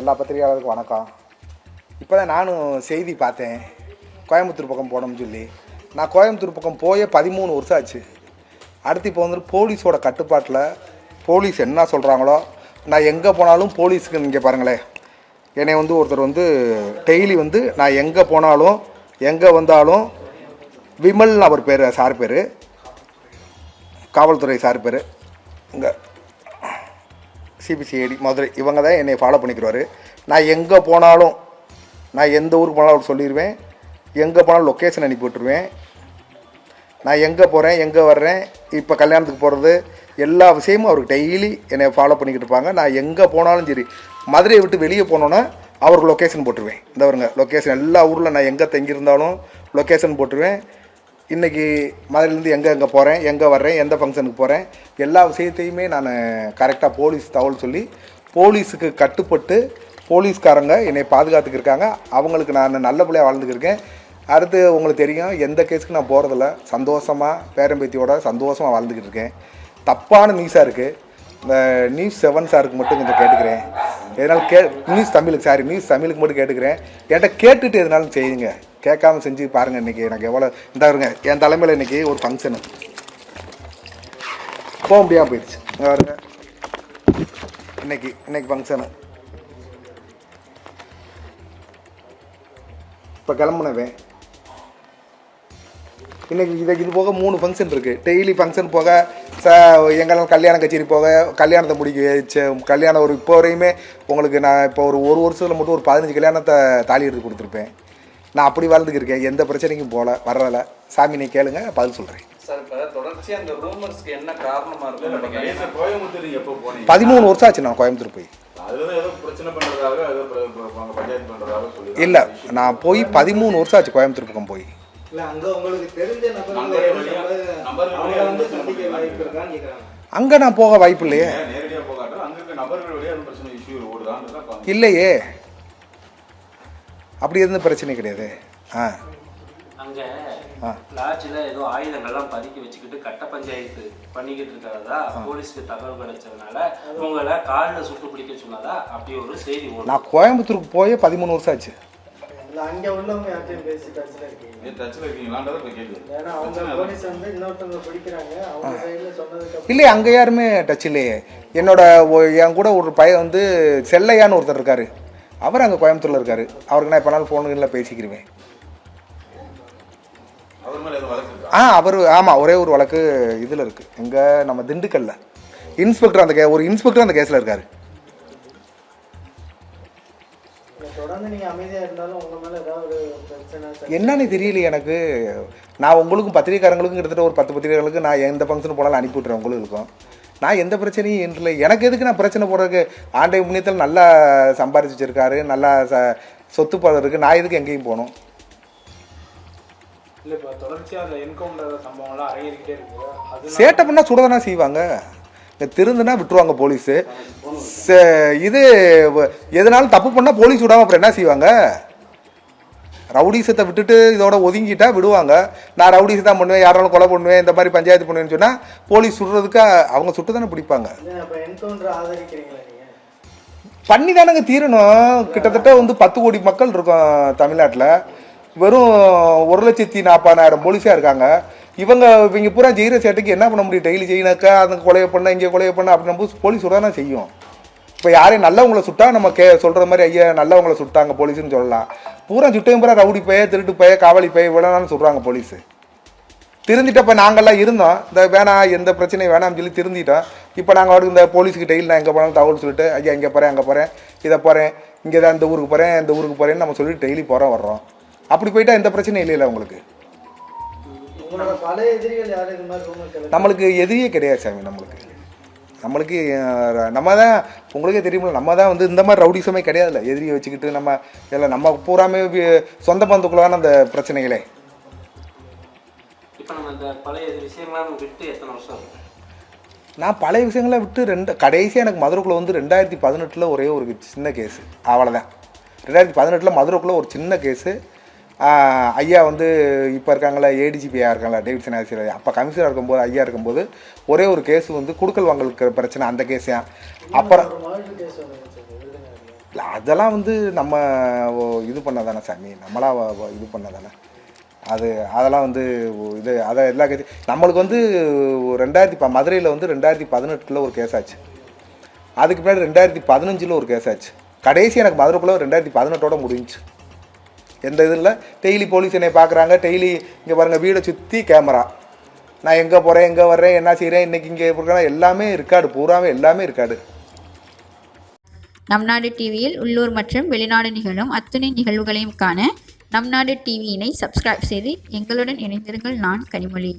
எல்லா பத்திரிகையாளருக்கும் வணக்கம். இப்போ தான் நானும் செய்தி பார்த்தேன். கோயம்புத்தூர் பக்கம் போனோம்னு சொல்லி. நான் கோயம்புத்தூர் பக்கம் போயே பதிமூணு வருஷம் ஆச்சு. அடுத்து இப்போ வந்து போலீஸோட கட்டுப்பாட்டில் போலீஸ் என்ன சொல்கிறாங்களோ நான் எங்கே போனாலும் போலீஸுக்கு இங்கே பாருங்களேன். என்னை வந்து ஒருத்தர் வந்து டெய்லி வந்து நான் எங்கே போனாலும் எங்கே வந்தாலும் விமல் அவர் பேர் சார் பேர். காவல்துறை சார் பேர். இங்கே சிபிசிஐடி மதுரை இவங்க தான் என்னை ஃபாலோ பண்ணிக்கிறாரு நான் எங்கே போனாலும் நான் எந்த ஊருக்கு போனாலும் அவர் சொல்லிடுவேன் எங்கே போனாலும் லொக்கேஷன் அனுப்பி விட்டுருவேன். நான் எங்கே போகிறேன் எங்கே வர்றேன் இப்போ கல்யாணத்துக்கு போகிறது எல்லா விஷயமும் அவருக்கு டெய்லி என்னை ஃபாலோ பண்ணிக்கிட்டு இருப்பாங்க. நான் எங்கே போனாலும் சரி மதுரையை விட்டு வெளியே போனோன்னா அவருக்கு லொக்கேஷன் போட்டுருவேன். இந்த வருங்க லொக்கேஷன் எல்லா ஊரில் நான் எங்கே தங்கியிருந்தாலும் லொக்கேஷன் போட்டுருவேன். இன்றைக்கி மதுரையிலேருந்து எங்கே எங்கே போகிறேன் எங்கே வர்றேன் எந்த ஃபங்க்ஷனுக்கு போகிறேன் எல்லா விஷயத்தையுமே நான் கரெக்டாக போலீஸ் தகவல் சொல்லி போலீஸுக்கு கட்டுப்பட்டு போலீஸ்காரங்க என்னை பாதுகாத்துக்கு இருக்காங்க. அவங்களுக்கு நான் நல்ல பிள்ளையாக வாழ்ந்துக்கிருக்கேன் அடுத்து உங்களுக்கு தெரியும் எந்த கேஸுக்கு நான் போகிறதில்ல சந்தோஷமாக பேரம்பேத்தியோட சந்தோஷமாக வாழ்ந்துக்கிட்டு இருக்கேன். தப்பான நியூஸாக இருக்குது இந்த நியூஸ் செவன் சாருக்கு மட்டும் கொஞ்சம் கேட்டுக்கிறேன். எதனால் கே நியூஸ் தமிழுக்கு சாரி நியூஸ் தமிழுக்கு மட்டும் கேட்டுக்கிறேன். என்கிட்ட கேட்டுட்டு எதனாலும் செய்யுங்க. கேட்காம செஞ்சு பாருங்கள் இன்றைக்கி எனக்கு எவ்வளோ இந்த இருங்க. என் தலைமையில் இன்றைக்கி ஒரு ஃபங்க்ஷனு போக முடியாமல் போயிடுச்சு இங்க இன்னைக்கு இன்னைக்கு ஃபங்க்ஷனு இப்போ கிளம்புனவேன். இன்னைக்கு இதை இது போக மூணு ஃபங்க்ஷன் இருக்குது டெய்லி ஃபங்க்ஷன் போக ச எங்களால் கல்யாண கச்சேரி போக கல்யாணத்தை முடிக்க வச்சு கல்யாணம் ஒரு இப்போ வரையுமே உங்களுக்கு நான் இப்போ ஒரு ஒரு வருஷத்தில் மட்டும் ஒரு பதினஞ்சு கல்யாணத்தை தாலி எடுத்து கொடுத்துருப்பேன். நான் அப்படி வாழ்ந்துக்கிருக்கேன் எந்த பிரச்சனைக்கும் போகல வர்றதில்ல சாமி நீ கேளுங்க பதில் சொல்கிறேன் சார் இப்ப தொடர்ச்சியா அந்த ரூமர்ஸ்க்கு என்ன காரணமா இருக்கும் கடைசியா நினைக்கிறீங்க கோயம்புத்தூர் நீங்க எப்போ போனீங்க? பதிமூணு வருஷம் ஆச்சு நான் கோயம்புத்தூர் போய். இல்லை நான் போய் பதிமூணு வருஷம் ஆச்சு கோயம்புத்தூர் பக்கம் போய். இல்ல அங்க நான் போக வாய்ப்பு இல்லையே. நேரடியா அப்படி எதுவும் பிரச்சனை கிடையாது. ஆ. அங்க. லாட்ஜில் ஏதோ ஆயுதங்கள்லாம் பதுக்கி வச்சுக்கிட்டு கட்ட பஞ்சாயத்து பண்ணிக்கிட்டு இருக்கிறதா? போலீஸ்க்கு தகவல் கிடைச்சதுனால உங்களை காலில் சுட்டு பிடிக்க சொன்னதா? அப்படி ஒரு செய்தி நான் கோயம்புத்தூருக்கு போய் பதிமூணு வருஷம் ஆச்சு. இல்ல அங்க உள்ளவங்க யார்ட்டையும் பேசி டச்ல இருக்கீங்க. நீ டச்ல இருக்கீங்களான்றத இப்ப கேக்குது ஏன்னா அவங்க போலீஸ் வந்து இன்னொருத்தவங்க பிடிக்கிறாங்க. அவங்க சைடுல சொன்னதுக்கு அப்புறம் இல்லை அங்கே யாருமே டச் இல்லையே. என்னோட என் கூட ஒரு பையன் வந்து செல்லையான்னு ஒருத்தர் இருக்காரு. அவர் அங்கே கோயம்புத்தூரில் இருக்காரு. அவருக்கு நான் இப்போ நாள் ஃபோனுகளில் பேசிக்கிருவேன். அவர் மேல எதுவும் வழக்கு இருக்கா? ஆ அவர் ஆமாம் ஒரே ஒரு வழக்கு இதில் இருக்குது எங்கே நம்ம திண்டுக்கல்ல. இன்ஸ்பெக்டர் அந்த கே ஒரு இன்ஸ்பெக்டர் அந்த கேஸில் இருக்காரு. தொடர்ந்து நீங்க அமைதியா இருந்தாலும் உங்க மேல ஏதாவது ஒரு பிரச்சனை சர்ச்சை- என்னன்னு தெரியலையே எனக்கு. நான் உங்களுக்கும் பத்திரிகைக்காரங்களுக்கும் கிட்டத்தட்ட ஒரு பத்து பத்திரிகைகளுக்கு நான் எந்த ஃபங்க்ஷன் போனாலும் அனுப்பி விட்றேன் உங்களுக்கும். நான் எந்த பிரச்சனையும் இல்லை. எனக்கு எதுக்கு நான் பிரச்சனை போடுறதுக்கு? ஆண்டை முன்னியத்தில் நல்லா சம்பாரிச்சு வச்சிருக்காரு நல்லா ச சொத்து பதம் இருக்குது நான் எதுக்கு எங்கேயும் போகணும்? இல்லை இப்போ தொடர்ச்சியாக அந்த என்கவுண்டர் சம்பவம்லாம் அரங்கேறிக்கிட்டே இருக்கு. அது சேட்டை பண்ணால் சுடதானே செய்வாங்க? திருந்துனா விட்டுருவாங்க போலீஸு இது எதனாலும் தப்பு பண்ணால் போலீஸ் விடாம அப்புறம் என்ன செய்வாங்க? ரவுடிசத்தை விட்டுட்டு இதோட ஒதுங்கிட்டா விடுவாங்க. நான் ரவுடிசம் தான் பண்ணுவேன் யாராலும் கொலை பண்ணுவேன் இந்த மாதிரி பஞ்சாயத்து பண்ணுவேன்னு சொன்னால் போலீஸ் சுடுறதுக்கு அவங்க சுட்டு தானே பிடிப்பாங்க பண்ணி தானங்க தீரணும். கிட்டத்தட்ட வந்து பத்து கோடி மக்கள் இருக்கோம் தமிழ்நாட்டில். வெறும் ஒரு லட்சத்தி நாற்பதாயிரம் போலீஸாக இருக்காங்க. இவங்க இவங்க பூரா ஜெயிற சேட்டைக்கு என்ன பண்ண முடியும்? டெய்லி ஜெயினாக்கா அந்த கொலையை பண்ண இங்கே கொலையை பண்ண அப்படின்னு போது போலீஸ் சுடானா செய்யும். இப்போ யாரையும் நல்லவங்கள சுட்டா நம்ம கே சொல்கிற மாதிரி ஐயா நல்லவங்கள சுட்டாங்க போலீஸ்னு சொல்லலாம். பூரா சுட்டையும் பூரா ரவுடி பைய திருட்டு பைய காவலி பைய இவ்வளோனாலும் சொல்கிறாங்க போலீஸு திருந்திட்டப்ப நாங்கள்லாம் இருந்தோம். இந்த வேணாம் எந்த பிரச்சனையும் வேணாம்னு சொல்லி திருந்திட்டோம். இப்போ நாங்கள் வந்து இந்த போலீஸுக்கு டெய்லி நான் எங்கே போனாலும் தகவல் சொல்லிட்டு ஐயா இங்கே போகிறேன் அங்கே போகிறேன் இதை போகிறேன் இங்கே தான் இந்த ஊருக்கு போகிறேன் இந்த ஊருக்கு போகிறேன்னு நம்ம சொல்லிட்டு டெய்லி போகிறோம் வர்றோம். அப்படி போயிட்டா எந்த பிரச்சனையும் இல்லைல்ல உங்களுக்கு? நம்மளுக்கு எதிரியே கிடையாது சாமி நம்மளுக்கு. நம்மளுக்கு நம்ம தான் உங்களுக்கே தெரியுமில்ல நம்ம தான் வந்து இந்த மாதிரி ரவுடிசமே கிடையாதுல்ல. எதிரியை வச்சுக்கிட்டு நம்ம இல்லை நம்ம பூராமே சொந்த பந்துக்குள்ளான அந்த பிரச்சனைகளே. நான் பழைய விஷயங்களை விட்டு ரெண்டு கடைசியாக எனக்கு மதுரைக்குள்ளே வந்து ரெண்டாயிரத்தி பதினெட்டில் ஒரே ஒரு சின்ன கேஸு. அவ்வளோதான் ரெண்டாயிரத்தி பதினெட்டில் மதுரைக்குள்ளே ஒரு சின்ன கேஸு. ஐயா வந்து இப்போ இருக்காங்களா ஏடிஜிபியாக இருக்காங்களா டேவிட்சன் ஆசிரியர் அப்போ கமிஷனர் இருக்கும்போது ஐயா இருக்கும்போது ஒரே ஒரு கேஸ் வந்து குடுக்கல் வாங்கலுக்கு பிரச்சனை அந்த கேஸையா அப்புறம் இல்லை அதெல்லாம் வந்து நம்ம இது பண்ண தானே சாமி? நம்மளா இது பண்ண தானே அது அதெல்லாம் வந்து இது அதை எல்லா கேஸ் நம்மளுக்கு வந்து ரெண்டாயிரத்தி ப மதுரையில் வந்து ரெண்டாயிரத்தி பதினெட்டில் ஒரு கேஸ் ஆச்சு. அதுக்கு பின்னாடி ரெண்டாயிரத்தி பதினஞ்சில் ஒரு கேஸ் ஆச்சு. கடைசி எனக்கு மதுரைக்குள்ளே ரெண்டாயிரத்தி பதினெட்டோட முடிஞ்சுச்சு. எந்த இதுவும் இல்லை. டெய்லி போலீஸ் என்னை பார்க்குறாங்க டெய்லி இங்கே பாருங்கள் வீடை சுற்றி கேமரா நான் எங்கே போகிறேன் எங்கே வர்றேன் என்ன செய்கிறேன் இன்றைக்கி இங்கே இருக்கேன் எல்லாமே இருக்காடு பூராவே எல்லாமே இருக்காடு நம் நாடு டிவியில் உள்ளூர் மற்றும் வெளிநாடு நிகழும் அத்துணை நிகழ்வுகளையும் காண நம் நாடு டிவியினை சப்ஸ்கிரைப் செய்து எங்களுடன் இணைந்திருங்கள் நான் கனிமொழி.